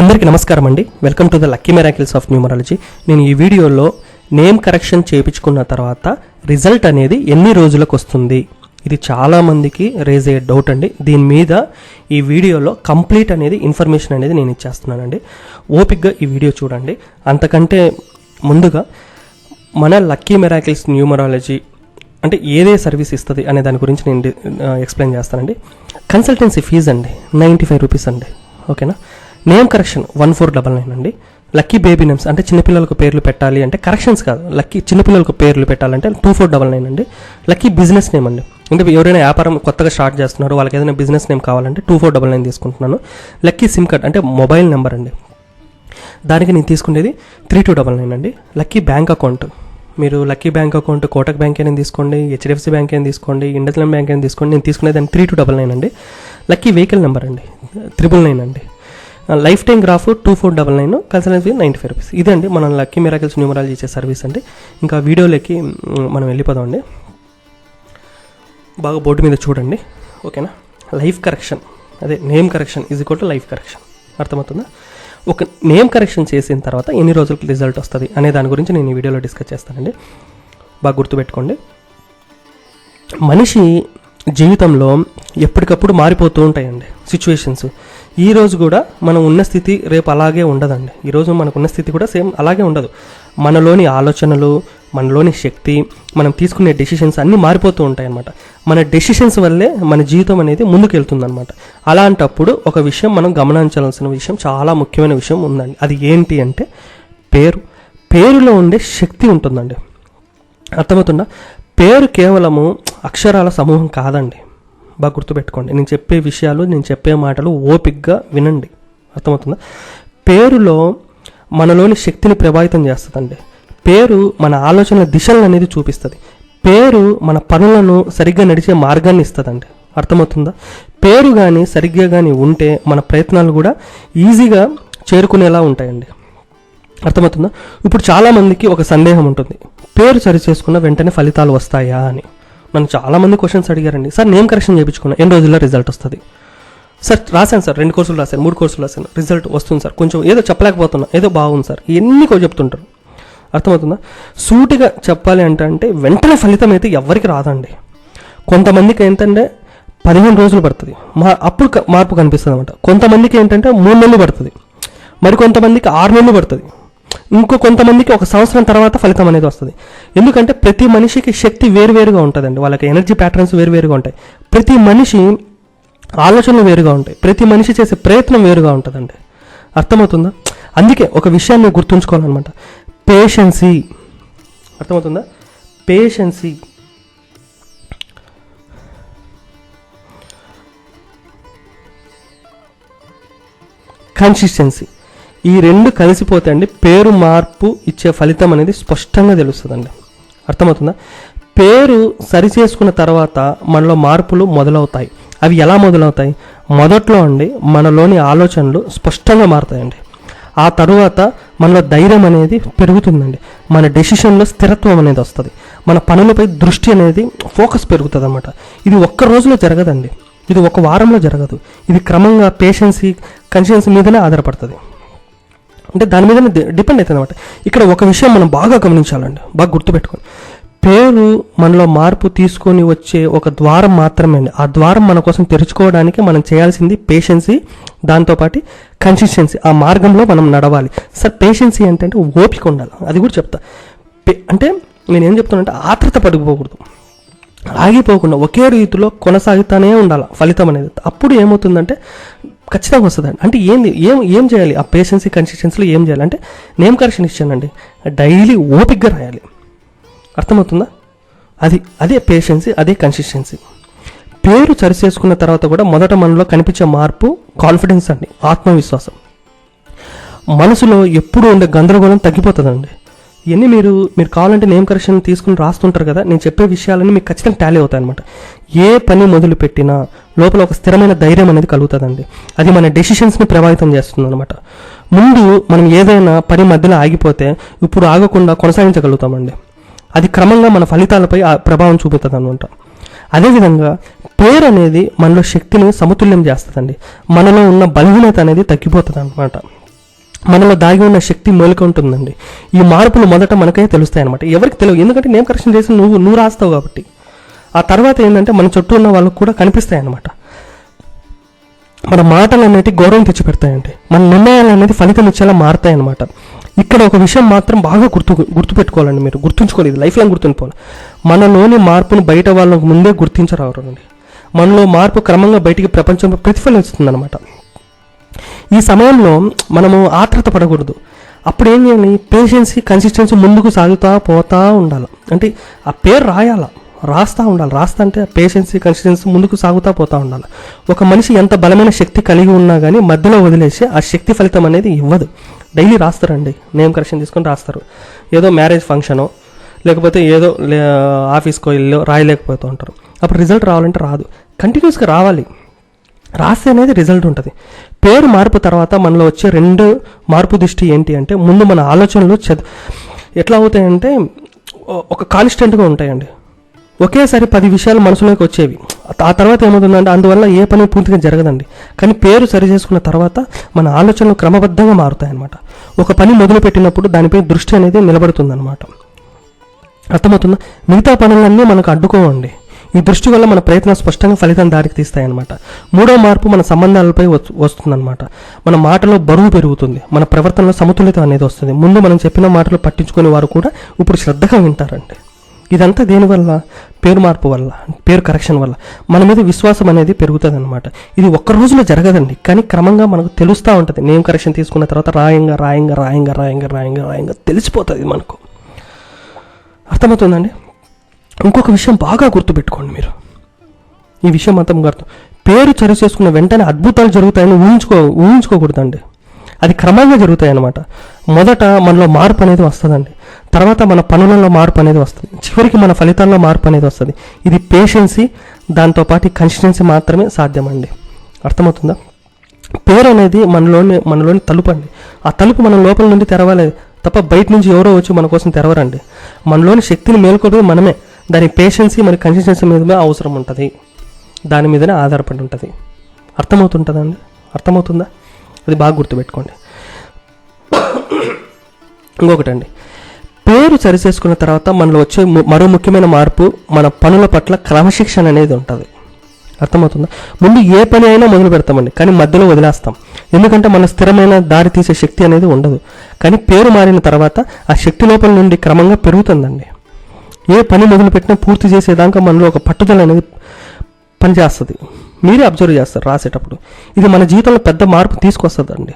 అందరికీ నమస్కారం అండి. Welcome to the lucky miracles of numerology నేను ఈ వీడియోలో నేమ్ కరెక్షన్ చేయించుకున్న తర్వాత రిజల్ట్ అనేది ఎన్ని రోజులకు వస్తుంది? ఇది చాలామందికి రేజ్ అయ్యే డౌట్ అండి. దీని మీద ఈ వీడియోలో కంప్లీట్ అనేది ఇన్ఫర్మేషన్ అనేది నేను ఇచ్చేస్తున్నానండి. ఓపిక్గా ఈ వీడియో చూడండి. అంతకంటే ముందుగా మన లక్కీ మెరాకిల్స్ న్యూమరాలజీ అంటే ఏదే సర్వీస్ ఇస్తుంది అనే దాని గురించి నేను ఎక్స్ప్లెయిన్ చేస్తానండి. కన్సల్టెన్సీ ఫీజ్ అండి. నైంటీ ఫైవ్ రూపీస్ అండి ఓకేనా name correction one four double nine అండి. లక్కీ బేబీ నేమ్స్ అంటే చిన్నపిల్లలకు పేర్లు పెట్టాలి అంటే కరెక్షన్స్ కాదు. లక్కీ చిన్నపిల్లలకు పేర్లు పెట్టాలంటే టూ ఫోర్ డబల్ నైన్ అండి. లక్కీ బిజినెస్ నేమ్ అండి. అంటే ఎవరైనా వ్యాపారం కొత్తగా స్టార్ట్ చేస్తున్నారు వాళ్ళకి ఏదైనా బిజినెస్ నేమ్ కావాలంటే టూ ఫోర్ డబల్ నైన్ తీసుకుంటున్నాను. లక్కీ సిమ్ కార్డ్ అంటే మొబైల్ నెంబర్ అండి. దానికి నేను తీసుకునేది త్రీ టూ డబల్ నైన్ అండి. లక్కీ బ్యాంక్ అకౌంట్ మీరు lucky bank account Kotak bank అయినా తీసుకోండి హెచ్డిఎఫ్సి బ్యాంక్ అయినా తీసుకోండి ఇండస్ఇండ్ బ్యాంక్ అయినా తీసుకోండి నేను తీసుకునేది దాన్ని త్రీ టూ డబల్ నైన్ అండి. లక్కీ వెహికల్ నెంబర్ అండి. త్రిబుల్ నైన్ అండి. Life time graph two four double nine consultancy ninety five rupees ఇదండి మనం లక్కీ మిరాకిల్స్ న్యూమరాలజీ ఇచ్చే సర్వీస్ అండి. ఇంకా వీడియోలోకి మనం వెళ్ళిపోదాం అండి. బాగా బోర్డు మీద చూడండి. ఓకేనా? లైఫ్ కరెక్షన్ అదే name correction is equal to life correction అర్థమవుతుందా? ఒక నేమ్ కరెక్షన్ చేసిన తర్వాత ఎన్ని రోజులకు రిజల్ట్ వస్తుంది అనే దాని గురించి నేను ఈ వీడియోలో డిస్కస్ చేస్తానండి. బాగా గుర్తుపెట్టుకోండి. మనిషి జీవితంలో ఎప్పటికప్పుడు మారిపోతూ ఉంటాయండి. సిచ్యువేషన్స్ ఈరోజు కూడా మనం ఉన్న స్థితి రేపు అలాగే ఉండదండి. ఈరోజు మనకున్న స్థితి కూడా సేమ్ అలాగే ఉండదు. మనలోని ఆలోచనలు మనలోని శక్తి మనం తీసుకునే డెసిషన్స్ అన్నీ మారిపోతూ ఉంటాయన్నమాట. మన డెసిషన్స్ వల్లే మన జీవితం అనేది ముందుకెళ్తుందన్నమాట. అలాంటప్పుడు ఒక విషయం మనం గమనించాల్సిన విషయం చాలా ముఖ్యమైన విషయం ఉందండి. అది ఏంటి అంటే పేరు. పేరులో ఉండే శక్తి ఉంటుందండి. అర్థమవుతుందా? పేరు కేవలము అక్షరాల సమూహం కాదండి. బాగా గుర్తుపెట్టుకోండి. నేను చెప్పే విషయాలు నేను చెప్పే మాటలు ఓపిక్గా వినండి. అర్థమవుతుందా? పేరులో మనలోని శక్తిని ప్రభావితం చేస్తుందండి. పేరు మన ఆలోచనల దిశలను అనేది చూపిస్తుంది. పేరు మన పనులను సరిగ్గా నడిచే మార్గాన్ని ఇస్తుందండి. అర్థమవుతుందా? పేరు కానీ సరిగ్గా కానీ ఉంటే మన ప్రయత్నాలు కూడా ఈజీగా చేరుకునేలా ఉంటాయండి. అర్థమవుతుందా? ఇప్పుడు చాలామందికి ఒక సందేహం ఉంటుంది. పేరు సరి చేసుకున్న వెంటనే ఫలితాలు వస్తాయా అని. నన్ను చాలామంది క్వశ్చన్స్ అడిగారండి. సార్ నేమ్ కరెక్షన్ చేయించుకున్నా. ఎన్ని రోజుల్లో రిజల్ట్ వస్తుంది? సార్ రాశాను సార్ రెండు కోర్సులు రాశాను మూడు కోర్సులు రాశాను. రిజల్ట్ వస్తుంది సార్. కొంచెం ఏదో చెప్పలేకపోతున్నా ఏదో బాగుంది సార్. ఎన్ని చెప్తుంటారు? అర్థమవుతుందా? సూటిగా చెప్పాలి అంటే అంటే వెంటనే ఫలితం అయితే ఎవరికి రాదండి. కొంతమందికి ఏంటంటే పదిహేను రోజులు పడుతుంది. మా అప్పుడు మార్పు కనిపిస్తుంది అనమాట కొంతమందికి ఏంటంటే మూడు నెలలు పడుతుంది. మరి కొంతమందికి ఆరు నెలలు పడుతుంది. ఇంకో కొంతమందికి ఒక సంవత్సరం తర్వాత ఫలితం అనేది వస్తుంది. ఎందుకంటే ప్రతి మనిషికి శక్తి వేరువేరుగా ఉంటుందండి. వాళ్ళకి ఎనర్జీ ప్యాటర్న్స్ వేరువేరుగా ఉంటాయి. ప్రతి మనిషి ఆలోచనలు వేరుగా ఉంటాయి. ప్రతి మనిషి చేసే ప్రయత్నం వేరుగా ఉంటుందండి. అర్థమవుతుందా? అందుకే ఒక విషయాన్ని గుర్తుంచుకోవాలన్నమాట. పేషెన్సీ అర్థమవుతుందా? పేషెన్సీ కన్సిస్టెన్సీ ఈ రెండు కలిసిపోతే అండి పేరు మార్పు ఇచ్చే ఫలితం అనేది స్పష్టంగా తెలుస్తుందండి. అర్థమవుతుందా? పేరు సరి చేసుకున్న తర్వాత మనలో మార్పులు మొదలవుతాయి. అవి ఎలా మొదలవుతాయి? మొదట్లో అండి మనలోని ఆలోచనలు స్పష్టంగా మారుతాయండి. ఆ తరువాత మనలో ధైర్యం అనేది పెరుగుతుందండి. మన డెసిషన్లో స్థిరత్వం అనేది వస్తుంది. మన పనులపై దృష్టి అనేది ఫోకస్ పెరుగుతుంది అనమాట ఇది ఒక్క రోజులో జరగదండి. ఇది ఒక వారంలో జరగదు. ఇది క్రమంగా పేషెన్సీ కన్షియన్స్ మీదనే ఆధారపడుతుంది. అంటే దాని మీద డిపెండ్ అవుతుంది అనమాట ఇక్కడ ఒక విషయం మనం బాగా గమనించాలండి. బాగా గుర్తుపెట్టుకోండి. పేరు మనలో మార్పు తీసుకొని వచ్చే ఒక ద్వారం మాత్రమే అండి. ఆ ద్వారం మన కోసం తెరుచుకోవడానికి మనం చేయాల్సింది పేషెన్సీ దాంతోపాటు కన్సిస్టెన్సీ ఆ మార్గంలో మనం నడవాలి. సార్ పేషెన్సీ అంటే అంటే ఓపిక ఉండాలి. అది కూడా చెప్తా. అంటే నేను ఏం చెప్తానంటే ఆత్రత పడిపోకూడదు. ఆగిపోకుండా ఒకే రీతిలో కొనసాగుతూనే ఉండాలి ఫలితం అనేది. అప్పుడు ఏమవుతుందంటే ఖచ్చితంగా వస్తుందండి. అంటే ఏంది ఏం ఏం చేయాలి? ఆ పేషెన్సీ కన్సిస్టెన్సీలో ఏం చేయాలి? అంటే నేమ్ కరెక్షన్ ఇచ్చానండి. డైలీ ఓపిక్గా రాయాలి. అర్థమవుతుందా? అది అదే పేషెన్సీ అదే కన్సిస్టెన్సీ పేరు సరి చేసుకున్న తర్వాత కూడా మొదట మనలో కనిపించే మార్పు కాన్ఫిడెన్స్ అండి ఆత్మవిశ్వాసం. మనసులో ఎప్పుడు ఉండే గందరగోళం తగ్గిపోతుందండి. ఇవన్నీ మీరు మీరు కావాలంటే నేమ్ కరెక్షన్ తీసుకుని రాస్తుంటారు కదా నేను చెప్పే విషయాలన్నీ మీకు ఖచ్చితంగా టాలీ అవుతాయి అనమాట ఏ పని మొదలు పెట్టినా లోపల ఒక స్థిరమైన ధైర్యం అనేది కలుగుతుందండి. అది మన డెసిషన్స్ని ప్రభావితం చేస్తుంది అనమాట ముందు మనం ఏదైనా పని మధ్యలో ఆగిపోతే ఇప్పుడు ఆగకుండా కొనసాగించగలుగుతామండి. అది క్రమంగా మన ఫలితాలపై ఆ ప్రభావం చూపుతుంది అనమాట అదేవిధంగా పేరు అనేది మనలో శక్తిని సమతుల్యం చేస్తుందండి. మనలో ఉన్న బలహీనత అనేది తగ్గిపోతుంది అనమాట మనలో దాగి ఉన్న శక్తి మూలిక ఉంటుందండి. ఈ మార్పులు మొదట మనకే తెలుస్తాయి అనమాట ఎవరికి తెలియదు? ఎందుకంటే నేమ్ కరెక్షన్ చేసి నువ్వు నువ్వు రాస్తావు కాబట్టి. ఆ తర్వాత ఏంటంటే మన చుట్టూ ఉన్న వాళ్ళకు కూడా కనిపిస్తాయి అనమాట మన మాటలు అనేవి గౌరవం తెచ్చిపెడతాయండి. మన నిర్ణయాలు అనేది ఫలితం ఇచ్చేలా మారుతాయి అనమాట ఇక్కడ ఒక విషయం మాత్రం బాగా గుర్తు గుర్తుపెట్టుకోవాలండి మీరు. గుర్తుంచుకోలేదు ఇది లైఫ్ లాంగ్ గుర్తుండిపోవాలి మనలోని మార్పును బయట వాళ్ళకు ముందే గుర్తించరావరండి మనలో మార్పు క్రమంగా బయటికి ప్రపంచంలో ప్రతిఫలిస్తుంది అనమాట ఈ సమయంలో మనము ఆత్రత పడకూడదు. అప్పుడు ఏం చేయాలి? పేషెన్సీ కన్సిస్టెన్సీ ముందుకు సాగుతూ పోతూ ఉండాలి. అంటే ఆ పేరు రాయాల? రాస్తా ఉండాలి. రాస్తా అంటే పేషెన్సీ కన్సిస్టెన్సీ ముందుకు సాగుతూ పోతూ ఉండాలి. ఒక మనిషి ఎంత బలమైన శక్తి కలిగి ఉన్నా కానీ మధ్యలో వదిలేసి ఆ శక్తి ఫలితం అనేది ఇవ్వదు. డైలీ రాస్తారండి. నేమ్ కరెక్షన్ తీసుకొని రాస్తారు. ఏదో మ్యారేజ్ ఫంక్షను లేకపోతే ఏదో లే- ఆఫీస్కో ఇల్లు రాయలేకపోతూ ఉంటారు. అప్పుడు రిజల్ట్ రావాలంటే రాదు. కంటిన్యూస్గా రావాలి. రాస్తే అనేది రిజల్ట్ ఉంటుంది. పేరు మార్పు తర్వాత మనలో వచ్చే రెండు మార్పు దృష్టి ఏంటి అంటే ముందు మన ఆలోచనలు చద ఎట్లా అవుతాయంటే ఒక కాన్స్టెంట్గా ఉంటాయండి. ఒకేసారి పది విషయాలు మనసులోకి వచ్చేవి. ఆ తర్వాత ఏమవుతుందంటే అందువల్ల ఏ పని పూర్తిగా జరగదండి. కానీ పేరు సరి చేసుకున్న తర్వాత మన ఆలోచనలు క్రమబద్ధంగా మారుతాయి అన్నమాట ఒక పని మొదలుపెట్టినప్పుడు దానిపై దృష్టి అనేది నిలబడుతుందన్నమాట. అర్థమవుతుందా? మిగతా పనులన్నీ మనకు అడ్డుకోవండి. ఈ దృష్టి వల్ల మన ప్రయత్నం స్పష్టంగా ఫలితం దారికి తీస్తాయన్నమాట. మూడో మార్పు మన సంబంధాలపై వస్తుందన్నమాట. మన మాటలో బరువు పెరుగుతుంది. మన ప్రవర్తనలో సమతుల్యత అనేది వస్తుంది. ముందు మనం చెప్పిన మాటలు పట్టించుకునే వారు కూడా ఇప్పుడు శ్రద్ధగా వింటారండి. ఇదంతా దేనివల్ల పేరు మార్పు వల్ల పేరు కరెక్షన్ వల్ల. మన మీద విశ్వాసం అనేది పెరుగుతుంది అనమాట ఇది ఒక్క రోజులో జరగదండి. కానీ క్రమంగా మనకు తెలుస్తూ ఉంటుంది. నేమ్ కరెక్షన్ తీసుకున్న తర్వాత రాయంగా రాయంగా రాయంగా రాయంగా రాయంగా రాయంగా తెలిసిపోతుంది మనకు. అర్థమవుతుందండి? ఇంకొక విషయం బాగా గుర్తుపెట్టుకోండి మీరు. ఈ విషయం మొత్తం గుర్తు పేరు చరి చేసుకున్న వెంటనే అద్భుతాలు జరుగుతాయని ఊహించుకో ఊహించుకోకూడదండి. అది క్రమంగా జరుగుతాయి అన్నమాట మొదట మనలో మార్పు అనేది వస్తుందండి. తర్వాత మన పనులలో మార్పు అనేది వస్తుంది. చివరికి మన ఫలితాల్లో మార్పు అనేది వస్తుంది. ఇది పేషెన్సీ దాంతోపాటు కన్సిస్టెన్సీ మాత్రమే సాధ్యమండి. అర్థమవుతుందా? పేరు అనేది మనలోని మనలోని తలుపు అండి. ఆ తలుపు మన లోపల నుండి తెరవాలి తప్ప బయట నుంచి ఎవరో వచ్చి మన కోసం తెరవరండి. మనలోని శక్తిని మేల్కొనేది మనమే. దాని పేషెన్సీ మరి కన్సిస్టెన్సీ మీద అవసరం ఉంటుంది. దాని మీదనే ఆధారపడి ఉంటుంది. అర్థమవుతుంటుందండి? అర్థమవుతుందా? అది బాగా గుర్తుపెట్టుకోండి. ఇంకొకటండి. పేరు సరిచేసుకున్న తర్వాత మనలో వచ్చే మరో ముఖ్యమైన మార్పు మన పనుల పట్ల క్రమశిక్షణ అనేది ఉంటుంది. అర్థమవుతుందా? ముందు ఏ పని అయినా మొదలు పెడతామండి. కానీ మధ్యలో వదిలేస్తాం. ఎందుకంటే మన స్థిరమైన దారి తీసే శక్తి అనేది ఉండదు. కానీ పేరు మారిన తర్వాత ఆ శక్తి లోపల నుండి క్రమంగా పెరుగుతుందండి. ఏ పని మొదలుపెట్టినా పూర్తి చేసేదాకా మనలో ఒక పట్టుదల అనేది పనిచేస్తుంది. మీరే అబ్జర్వ్ చేస్తారు రాసేటప్పుడు. ఇది మన జీవితంలో పెద్ద మార్పు తీసుకొస్తుందండి.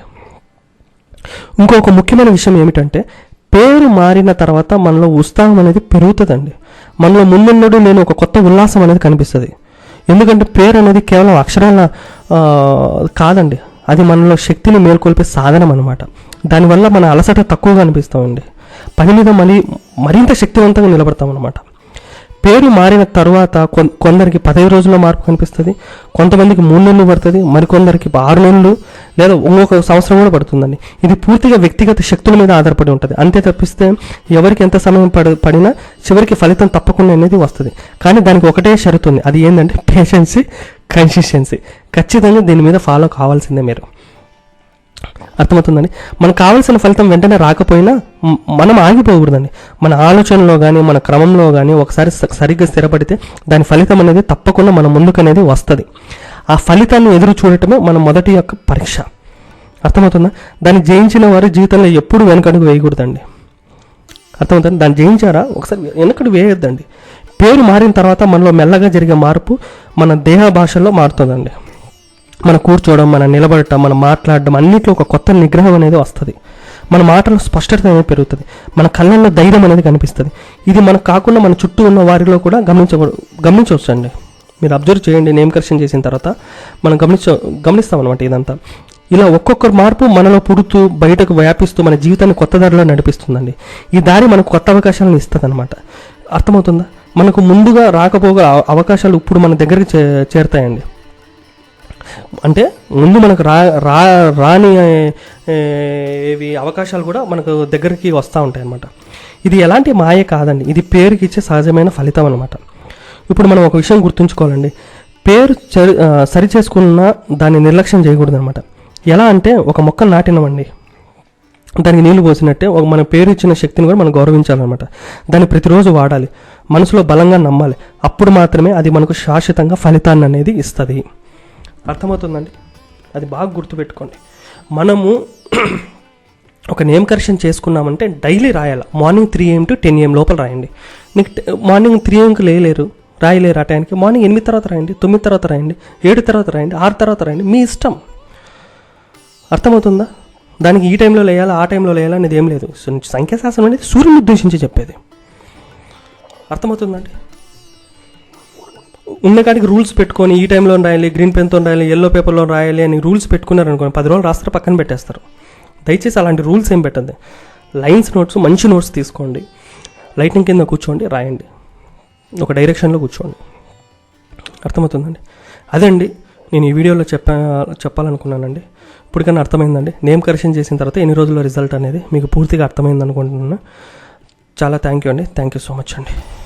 ఇంకొక ముఖ్యమైన విషయం ఏమిటంటే పేరు మారిన తర్వాత మనలో ఉత్సాహం అనేది పెరుగుతుందండి. మనలో ముందున్నడు నేను ఒక కొత్త ఉల్లాసం అనేది కనిపిస్తుంది. ఎందుకంటే పేరు అనేది కేవలం అక్షరాల కాదండి. అది మనలో శక్తిని మేల్కొల్పే సాధనం అనమాట దానివల్ల మన అలసట తక్కువగా అనిపిస్తామండి. పని మీద మళ్ళీ మరింత శక్తివంతంగా నిలబడతాం అనమాట పేరు మారిన తర్వాత కొందరికి పదహైదు రోజుల్లో మార్పు కనిపిస్తుంది కొంతమందికి మూడు నెలలు పడుతుంది మరికొందరికి ఆరు నెలలు లేదా ఇంకొక సంవత్సరం కూడా పడుతుందండి. ఇది పూర్తిగా వ్యక్తిగత శక్తుల మీద ఆధారపడి ఉంటుంది. అంతే తప్పిస్తే ఎవరికి ఎంత సమయం పడ పడినా చివరికి ఫలితం తప్పకుండా అనేది వస్తుంది. కానీ దానికి ఒకటే షరతు ఉంది. అది ఏంటంటే పేషెన్సీ కన్సిస్టెన్సీ ఖచ్చితంగా దీని మీద ఫాలో కావాల్సిందే మీరు. అర్థమవుతుందండి? మనకు కావాల్సిన ఫలితం వెంటనే రాకపోయినా మనం ఆగిపోకూడదండి. మన ఆలోచనలో కానీ మన క్రమంలో కానీ ఒకసారి సరిగ్గా స్థిరపడితే దాని ఫలితం అనేది తప్పకుండా మన ముందుకు అనేది వస్తుంది. ఆ ఫలితాన్ని ఎదురు చూడటమే మన మొదటి యొక్క పరీక్ష. అర్థమవుతుందా? దాన్ని జయించిన వారు జీవితంలో ఎప్పుడు వెనకడుగు వేయకూడదండి. అర్థమవుతుంది? దాన్ని జయించారా? ఒకసారి వెనకడు వేయొద్దండి. పేరు మారిన తర్వాత మనలో మెల్లగా జరిగే మార్పు మన దేహ భాషలో మారుతుందండి. మన కూర్చోవడం మన నిలబడటం మన మాట్లాడడం అన్నింటిలో ఒక కొత్త నిగ్రహం అనేది వస్తుంది. మన మాటలో స్పష్టత అనేది పెరుగుతుంది. మన కళ్ళల్లో ధైర్యం అనేది కనిపిస్తుంది. ఇది మనకు కాకుండా మన చుట్టూ ఉన్న వారిలో కూడా గమనించ గమనించవచ్చు అండి మీరు అబ్జర్వ్ చేయండి నేమ్ కరెక్షన్ చేసిన తర్వాత. మనం గమనించ గమనిస్తామన్నమాట ఇదంతా. ఇలా ఒక్కొక్కరు మార్పు మనలో పుడుతూ బయటకు వ్యాపిస్తూ మన జీవితాన్ని కొత్త దారిలో నడిపిస్తుందండి. ఈ దారి మనకు కొత్త అవకాశాలను ఇస్తుంది అనమాట అర్థమవుతుందా? మనకు ముందుగా రాకపోగా అవకాశాలు ఇప్పుడు మన దగ్గరికి చే చేరుతాయండి. అంటే ముందు మనకు రా రా రాని ఇవి అవకాశాలు కూడా మనకు దగ్గరికి వస్తూ ఉంటాయి అన్నమాట ఇది ఎలాంటి మాయ కాదండి. ఇది పేరుకి ఇచ్చే సహజమైన ఫలితం అనమాట ఇప్పుడు మనం ఒక విషయం గుర్తుంచుకోవాలండి. పేరు చరి సరి చేసుకున్న దాన్ని నిర్లక్ష్యం చేయకూడదు అనమాట ఎలా అంటే ఒక మొక్క నాటినమండి. దానికి నీళ్ళు పోసినట్టే ఒక మన పేరు ఇచ్చిన శక్తిని కూడా మనం గౌరవించాలన్నమాట. దాన్ని ప్రతిరోజు వాడాలి. మనసులో బలంగా నమ్మాలి. అప్పుడు మాత్రమే అది మనకు శాశ్వతంగా ఫలితాన్ని అనేది ఇస్తుంది. అర్థమవుతుందండి? అది బాగా గుర్తుపెట్టుకోండి. మనము ఒక నేమ్ కరెక్షన్ చేసుకున్నామంటే డైలీ రాయాలి? Morning three AM to ten AM లోపల రాయండి. నీకు మార్నింగ్ త్రీ ఏఎంకి లేలేరు రాయలేరు ఆ టైంకి. మార్నింగ్ ఎనిమిది తర్వాత రాయండి తొమ్మిది తర్వాత రాయండి ఏడు తర్వాత రాయండి ఆరు తర్వాత రాయండి. మీ ఇష్టం. అర్థమవుతుందా? దానికి ఈ టైంలో లేయాలా ఆ టైంలో లేయాలా అనేది ఏం లేదు. సంఖ్యాశాస్త్రం అనేది సూర్యుని ఉద్దేశించి చెప్పేది. అర్థమవుతుందండి? ఉన్న కాడికి రూల్స్ పెట్టుకొని ఈ టైంలో రాయాలి గ్రీన్ పెన్తో రాయాలి ఎల్లో పేపర్లో రాయాలి అని రూల్స్ పెట్టుకున్నారు అనుకోండి పది రోజులు రాస్తారు పక్కన పెట్టేస్తారు. దయచేసి అలాంటి రూల్స్ ఏం పెట్టద్దు. లైన్స్ నోట్స్ మంచి నోట్స్ తీసుకోండి. లైటింగ్ కింద కూర్చోండి రాయండి. ఒక డైరెక్షన్లో కూర్చోండి. అర్థమవుతుందండి? అదే అండి నేను ఈ వీడియోలో చెప్పా చెప్పాలనుకున్నానండి. ఇప్పటికన్నా అర్థమైందండి. నేమ్ కరెక్షన్ చేసిన తర్వాత ఎన్ని రోజుల్లో రిజల్ట్ అనేది మీకు పూర్తిగా అర్థమైంది అనుకుంటున్నాను చాలా థ్యాంక్ యూ అండి. థ్యాంక్ యూ సో మచ్ అండి.